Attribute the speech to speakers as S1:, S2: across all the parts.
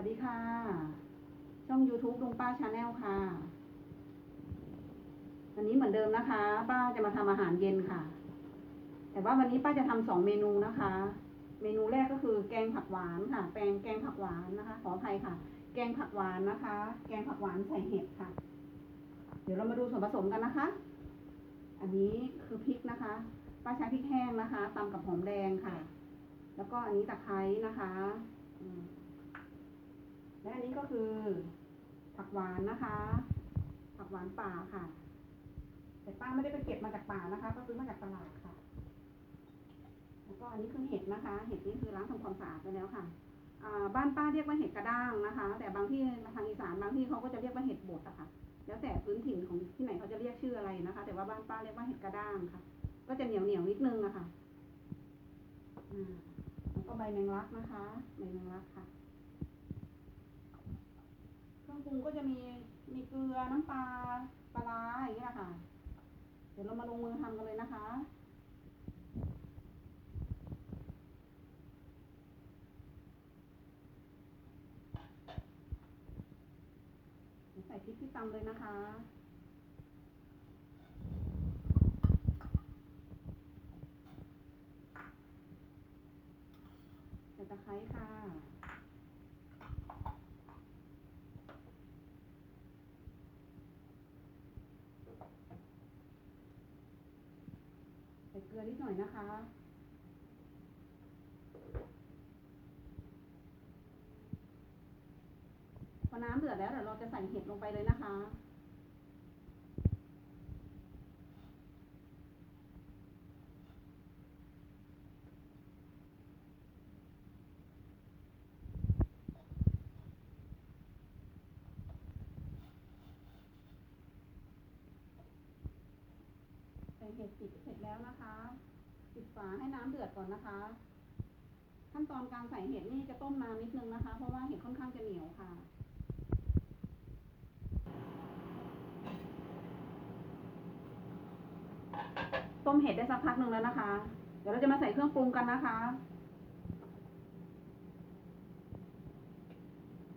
S1: วัสดีค่ะ ช่อง YouTube ลุงป้าชาแนลค่ะ วันนี้เหมือนเดิมนะคะ ป้าจะมาทำอาหารเย็นค่ะ แต่ว่าวันนี้ป้าจะทำสองเมนูนะคะ เมนูแรกก็คือแกงผักหวานค่ะ แปงแกงผักหวานนะคะ ขออภัยค่ะ แกงผักหวานนะคะ แกงผักหวานใส่เห็ดค่ะ เดี๋ยวเรามาดูส่วนผสมกันนะคะ อันนี้คือพริกนะคะ ป้าใช้พริกแห้งนะคะตำกับหอมแดงค่ะ แล้วก็อันนี้ตะไคร้นะคะ อืม และอันนี้ก็คือ ผักหวานนะคะ ผักหวานป่าค่ะ แต่ป้าไม่ได้ไปเก็บมาจากป่านะคะก็ซื้อมาจากตลาดค่ะ แล้วก็อันนี้คือเห็ดนะคะ เห็ดนี่คือล้างทำความสะอาดไปแล้วค่ะบ้านป้าเรียกว่าเห็ดกระด้างนะคะ แต่บางที่ทางอีสานบางที่เขาก็จะเรียกว่าเห็ดบดอะค่ะ แล้วแต่พื้นถิ่นของที่ไหนเขาจะเรียกชื่ออะไรนะคะ แต่ว่าบ้านป้าเรียกว่าเห็ดกระด้างค่ะ ก็จะเหนียวเหนียวนิดนึงอะค่ะอ่าแล้วก็ใบแมงลักนะคะ ใบแมงลักค่ะ รื่องปรุงก็จะมีมีเกลือน้ำปลาปลาร้าอย่างเงี้ยค่ะเดี๋ยวเรามาลงมือทำกันเลยนะคะใส่พริกที่ตำเลยนะคะใส่ตะไคร้ค่ะ ใส่เก ลือนิดหน่อยนะคะ พอน้ำเดือดแล้วเดี๋ยวเราจะใส่เห็ดลงไปเลยนะคะ เห็ดปิดเสร็จแล้วนะคะ ปิดฝาให้น้ำเดือดก่อนนะคะ ขั้นตอนการใส่เห็ดนี่จะต้มนานนิดนึงนะคะ เพราะว่าเห็ดค่อนข้างจะเหนียวค่ะต้มเห็ดได้สักพักหนึ่งแล้วนะคะ เดี๋ยวเราจะมาใส่เครื่องปรุงกันนะคะ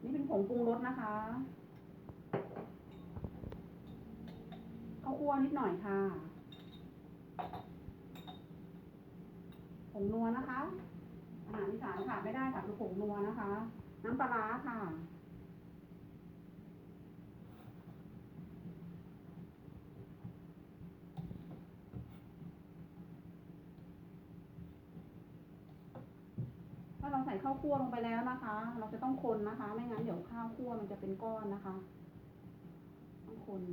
S1: นี่เป็นผงปรุงรสนะคะข้าวคั่วนิดหน่อยค่ะ ผ งนัวนะคะ อาหารอีสานขาดไม่ได้ค่ะคือผงนัวนะคะ น้ำปลาร้าค่ะ ถ้าเราใส่ข้าวคั่วลงไปแล้วนะคะ เราจะต้องคนนะคะ ไม่งั้นเดี๋ยวข้าวคั่วมันจะเป็นก้อนนะคะ ต้องคน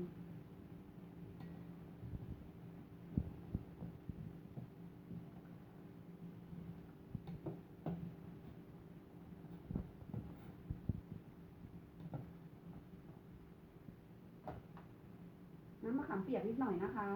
S1: น้ำมะขาม เปียกนิดหน่อยนะคะ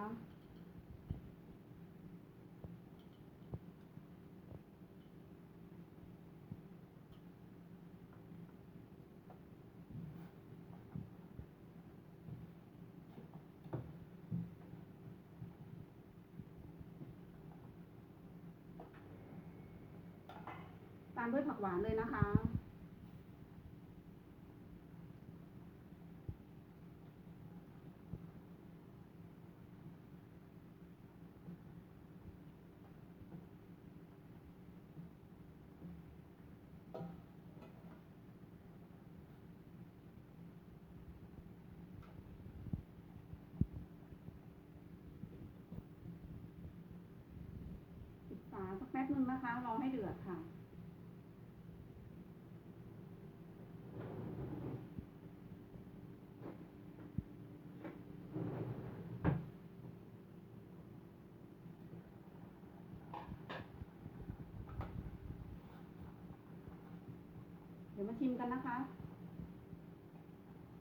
S1: ตามด้วยผักหวานเลยนะคะ ปิดฝาสักแป๊บนึ งนะคะ รอให้เดือดค่ะ เดี๋ยวมาชิมกันนะคะ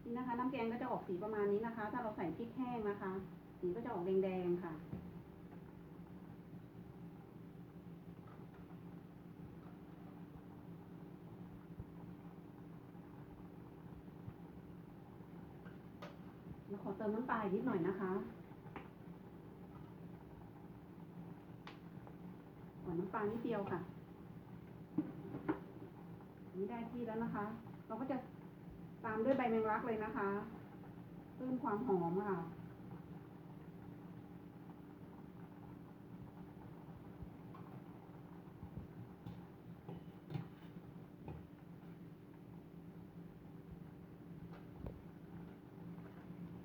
S1: นี่นะคะ น้ำแกงก็จะออกสีประมาณนี้นะคะ ถ้าเราใส่พริกแห้งนะคะ สีก็จะออกแดงๆค่ะ ขอเติมน้ำปลาอีกนิดหน่อยนะคะขอน้ำปลานิดเดียวค่ะนี่ได้ที่แล้วนะคะ เราก็จะตามด้วยใบแมงลักเลยนะคะ เพิ่มความหอมค่ะ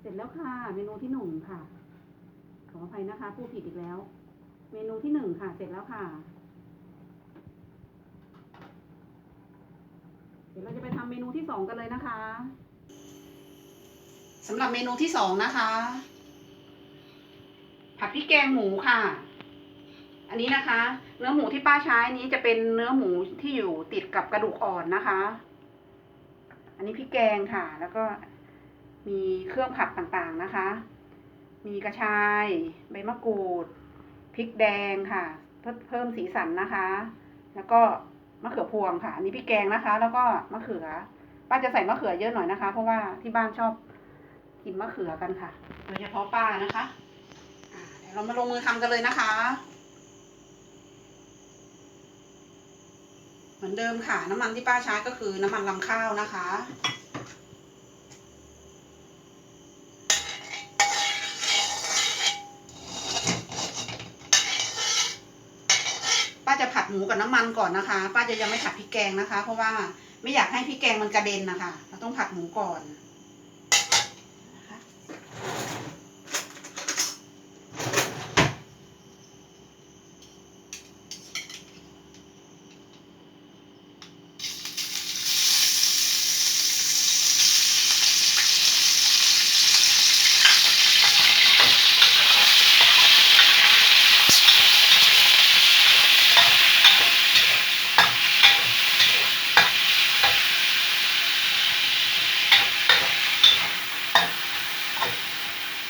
S1: ร็จแล้วค่ะ เมนูที่หนึ่งค่ะ ขออภัยนะคะผู้ผิดอีกแล้ว เมนูที่หนึ่งค่ะ เสร็จแล้วค่ะ เดี๋ยวเราจะไปทำเมนูที่สองกันเลยนะคะสำหรับเมนูที่สองนะคะ ผัดพริกแกงหมูค่ะ อันนี้นะคะ เนื้อหมูที่ป้าใช้นี้จะเป็นเนื้อหมูที่อยู่ติดกับกระดูกอ่อนนะคะ อันนี้พริกแกงค่ะ แล้วก็ มีเครื่องผัดต่างๆนะคะ มีกระชาย ใบมะกรูด พริกแดงค่ะ เพิ่มเพิ่มสีสันนะคะ แล้วก็มะเขือพวงค่ะ อันนี้พริกแกงนะคะ แล้วก็มะเขือ ป้าจะใส่มะเขือเยอะหน่อยนะคะ เพราะว่าที่บ้านชอบกินมะเขือกันค่ะ โดยเฉพาะป้านะคะเดี๋ยวเรามาลงมือทำกันเลยนะคะ เหมือนเดิมค่ะ น้ำมันที่ป้าใช้ก็คือน้ำมันลำข้าวนะคะ จะผัดหมูกับน้ำมันก่อนนะคะ ป้าจะยังไม่ผัดพริกแกงนะคะ เพราะว่าไม่อยากให้พริกแกงมันกระเด็นนะคะ เราต้องผัดหมูก่อน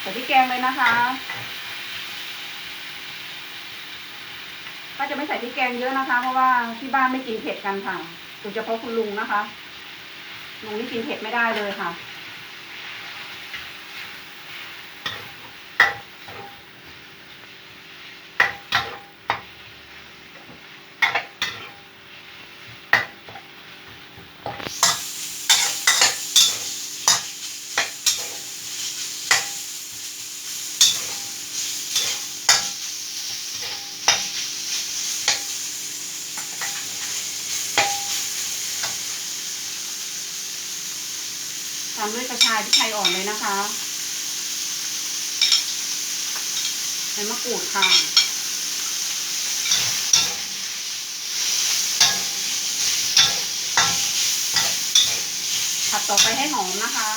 S1: ส่พริกแกงเลยนะคะป้าจะไม่ใส่พริกแกงเยอะนะคะ เพราะว่าที่บ้านไม่กินเผ็ดกันค่ะโดยเฉพาะคุณลุงนะคะลุงนี่กินเผ็ดไม่ได้เลยค่ะ ตามด้วยกระชายพริกไทยอ่อนเลยนะคะใบมะกรูดค่ะผัดต่อไปให้หอมนะคะ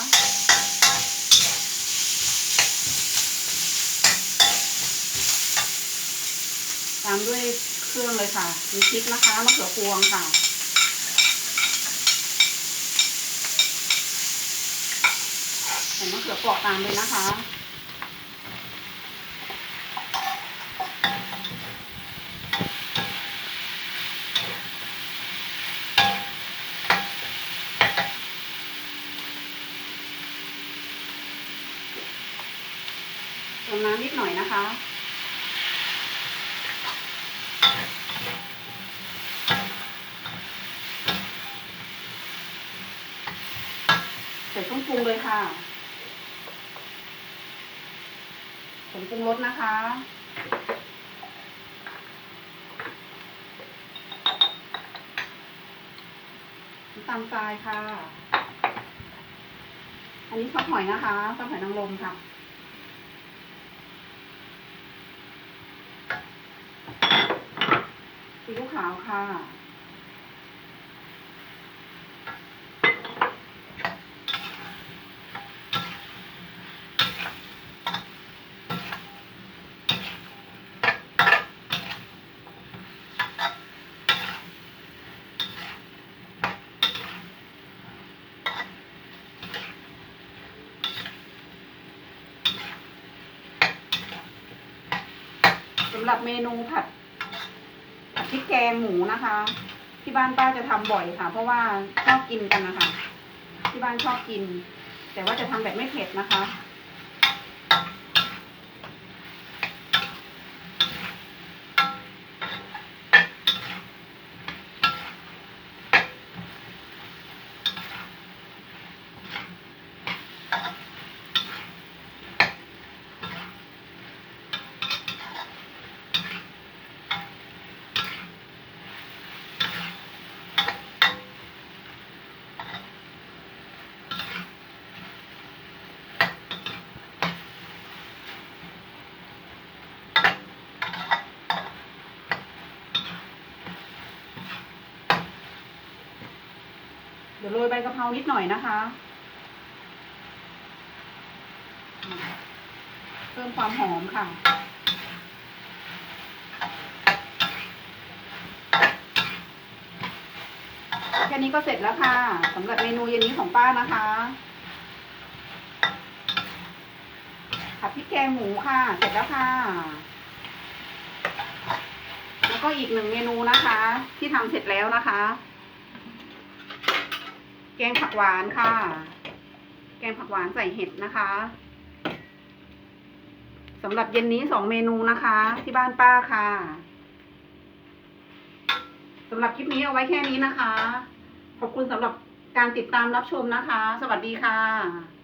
S1: ตามด้วยเครื่องเลยค่ะมีพริกนะคะมะเขือพวงค่ะ ส่มะเขือเปราะตามเลยนะคะ เติมน้ำนิดหน่อยนะคะใส่เครื่องปรุงเลยค่ะ ผงปรุงรสนะคะ น้ำตาลทรายค่ะ อันนี้ซอสหอยนะคะซอสหอยนางรมค่ะซีอิ๊วขาวค่ะำหรับเมนูผัดผัดพริกแกงหมูนะคะ ที่บ้านป้าจะทำบ่อยค่ะ เพราะว่าชอบกินกันนะคะ ที่บ้านชอบกิน แต่ว่าจะทำแบบไม่เผ็ดนะคะ ใบกะเพรานิดหน่อยนะคะ เพิ่มความหอมค่ะ แค่นี้ก็เสร็จแล้วค่ะสำหรับเมนูเย็นนี้ของป้านะคะผัดพริกแกงหมูค่ะ เสร็จแล้วค่ะ แล้วก็อีกหนึ่งเมนูนะคะ ที่ทำเสร็จแล้วนะคะ แกงผักหวานค่ะ แกงผักหวานใส่เห็ดนะคะสำหรับเย็นนี้สองเมนูนะคะ ที่บ้านป้าค่ะสำหรับคลิปนี้เอาไว้แค่นี้นะคะ ขอบคุณสำหรับการติดตามรับชมนะคะ สวัสดีค่ะ